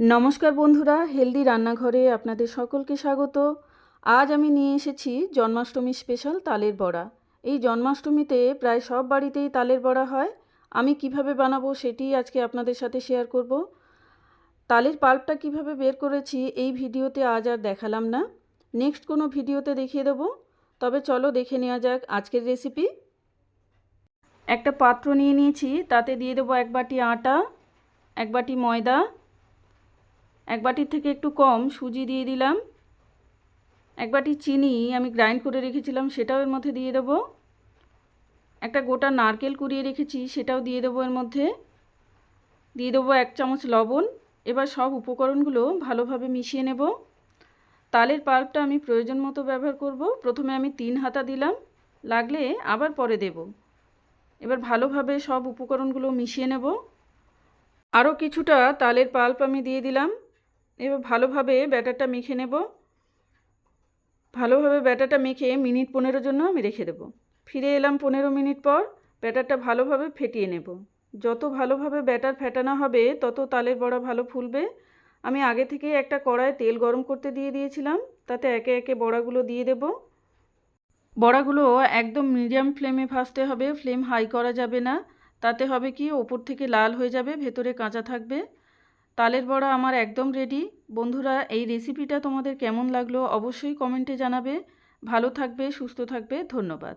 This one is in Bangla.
নমস্কার বন্ধুরা, হেলদি রান্নাঘরে আপনাদের সকলকে স্বাগত। আজ আমি নিয়ে এসেছি জন্মাষ্টমী স্পেশাল তালের বড়া। এই জন্মাষ্টমীতে প্রায় সব বাড়িতেই তালের বড়া হয়। আমি কীভাবে বানাবো সেটি আজকে আপনাদের সাথে শেয়ার করব। তালের পাল্পটা কীভাবে বের করেছি এই ভিডিওতে আজ আর দেখালাম না। নেক্সট কোনো ভিডিওতে দেখিয়ে দেবো। তবে চলো দেখে নেওয়া যাক আজকের রেসিপি। একটা পাত্র নিয়ে নিয়েছি, তাতে দিয়ে দেবো এক বাটি আটা, এক বাটি ময়দা এক বাটির থেকে একটু কম সুজি দিয়ে দিলাম। এক বাটি চিনি আমি গ্রাইন্ড করে রেখেছিলাম, সেটাও এর মধ্যে দিয়ে দেবো। একটা গোটা নারকেল কুড়িয়ে রেখেছি, সেটাও দিয়ে দেবো এর মধ্যে। দিয়ে দেবো এক চামচ লবণ। এবার সব উপকরণগুলো ভালোভাবে মিশিয়ে নেব। তালের পাল্পটা আমি প্রয়োজন মতো ব্যবহার করব। প্রথমে আমি তিন হাতা দিলাম, লাগলে আবার পরে দেব। এবার ভালোভাবে সব উপকরণগুলো মিশিয়ে নেব। আরও কিছুটা তালের পাল্প আমি দিয়ে দিলাম। এবার ভালোভাবে ব্যাটারটা মেখে নেব। ভালোভাবে ব্যাটারটা মেখে মিনিট পনেরো জন্য আমি রেখে দেবো। ফিরে এলাম পনেরো মিনিট পর, ব্যাটারটা ভালোভাবে ফেটিয়ে নেব। যত ভালোভাবে ব্যাটার ফেটানো হবে, তত তালের বড়া ভালো ফুলবে। আমি আগে থেকে একটা কড়ায় তেল গরম করতে দিয়ে দিয়েছিলাম, তাতে একে একে বড়াগুলো দিয়ে দেব। বড়াগুলো একদম মিডিয়াম ফ্লেমে ভাজতে হবে, ফ্লেম হাই করা যাবে না। তাতে হবে কি, ওপর থেকে লাল হয়ে যাবে, ভেতরে কাঁচা থাকবে। তালের বড়া আমার একদম রেডি বন্ধুরা, এই রেসিপিটা তোমাদের কেমন লাগল অবশ্যই কমেন্টে জানাবে। ভালো থাকবে, সুস্থ থাকবে। ধন্যবাদ।